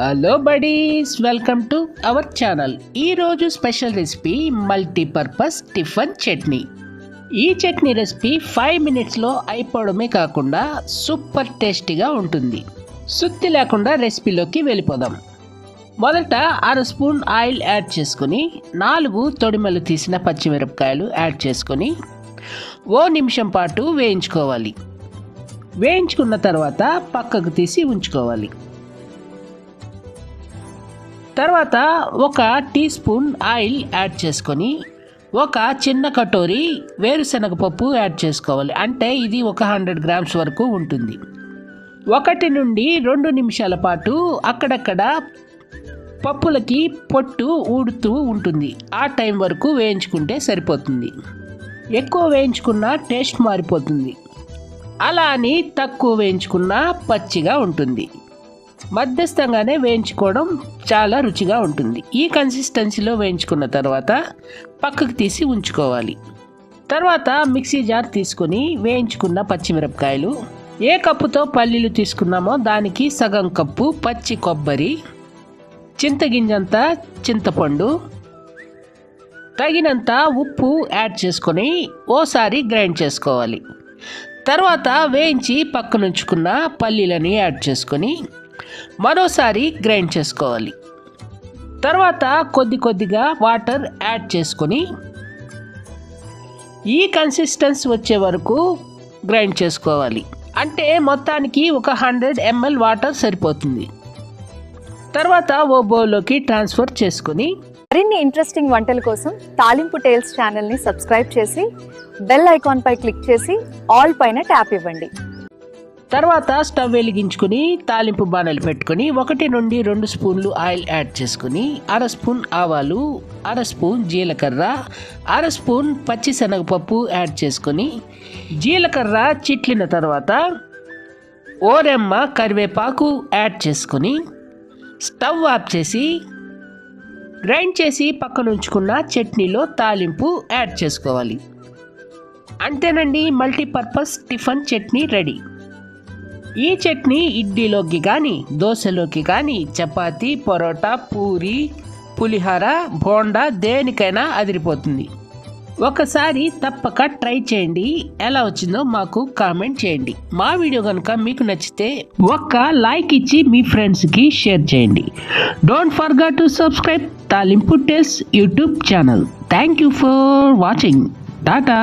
Hello buddies welcome to our channel ఈరోజు special recipe multipurpose tiffin chutney. ఈ chutney recipe five మినిట్స్లో అయిపోవడమే కాకుండా super టేస్టీగా ఉంటుంది. సుత్తి లేకుండా రెసిపీలోకి వెళ్ళిపోదాం. మొదట అర స్పూన్ ఆయిల్ యాడ్ చేసుకుని నాలుగు తొడిమలు తీసిన పచ్చిమిరపకాయలు యాడ్ చేసుకొని ఓ నిమిషం పాటు వేయించుకోవాలి. వేయించుకున్న తర్వాత పక్కకు తీసి ఉంచుకోవాలి. తర్వాత ఒక టీ స్పూన్ ఆయిల్ యాడ్ చేసుకొని ఒక చిన్న కటోరీ వేరుశనగ పప్పు యాడ్ చేసుకోవాలి. అంటే ఇది ఒక హండ్రెడ్ గ్రామ్స్ వరకు ఉంటుంది. ఒకటి నుండి రెండు నిమిషాల పాటు అక్కడక్కడ పప్పులకి పొట్టు ఊడుతూ ఉంటుంది. ఆ టైం వరకు వేయించుకుంటే సరిపోతుంది. ఎక్కువ వేయించుకున్న టేస్ట్ మారిపోతుంది. అలా అని తక్కువ వేయించుకున్న పచ్చిగా ఉంటుంది. మధ్యస్థంగానే వేయించుకోవడం చాలా రుచిగా ఉంటుంది. ఈ కన్సిస్టెన్సీలో వేయించుకున్న తర్వాత పక్కకు తీసి ఉంచుకోవాలి. తర్వాత మిక్సీ జార్ తీసుకొని వేయించుకున్న పచ్చిమిరపకాయలు ఏ కప్పుతో పల్లీలు తీసుకున్నామో దానికి సగం కప్పు పచ్చి కొబ్బరి చింతగింజంత చింతపండు తగినంత ఉప్పు యాడ్ చేసుకొని ఓసారి గ్రైండ్ చేసుకోవాలి. తర్వాత వేయించి పక్కనుంచుకున్న పల్లీలని యాడ్ చేసుకొని మరోసారి గ్రైండ్ చేసుకోవాలి. తర్వాత కొద్ది కొద్దిగా వాటర్ యాడ్ చేసుకొని ఈ కన్సిస్టెన్స్ వచ్చే వరకు గ్రైండ్ చేసుకోవాలి. అంటే మొత్తానికి ఒక హండ్రెడ్ ఎంఎల్ వాటర్ సరిపోతుంది. తర్వాత ఓ బౌల్లోకి ట్రాన్స్ఫర్ చేసుకొని మరిన్ని ఇంట్రెస్టింగ్ వంటల కోసం తాలింపు టేల్స్ ఛానల్ని సబ్స్క్రైబ్ చేసి బెల్ ఐకాన్ పై క్లిక్ చేసి ఆల్ పైన ట్యాప్ ఇవ్వండి. తర్వాత స్టవ్ వెలిగించుకుని తాలింపు బాణలు పెట్టుకొని ఒకటి నుండి రెండు స్పూన్లు ఆయిల్ యాడ్ చేసుకుని అర స్పూన్ ఆవాలు అర స్పూన్ జీలకర్ర అర స్పూన్ పచ్చిశనగపప్పు యాడ్ చేసుకొని జీలకర్ర చిట్లిన తర్వాత ఓరెమ్మ కరివేపాకు యాడ్ చేసుకొని స్టవ్ ఆఫ్ చేసి గ్రైండ్ చేసి పక్కన ఉంచుకున్న చట్నీలో తాలింపు యాడ్ చేసుకోవాలి. అంతేనండి మల్టీపర్పస్ టిఫన్ చట్నీ రెడీ. ఈ చట్నీ ఇడ్లీలోకి కానీ దోశలోకి కానీ చపాతి పరోటా పూరి పులిహోర బోండా దేనికైనా అదిరిపోతుంది. ఒకసారి తప్పక ట్రై చేయండి. ఎలా వచ్చిందో మాకు కామెంట్ చేయండి. మా వీడియో కనుక మీకు నచ్చితే ఒక్క లైక్ ఇచ్చి మీ ఫ్రెండ్స్కి షేర్ చేయండి. Don't forget to subscribe Talimpu taste YouTube channel thank you for watching tata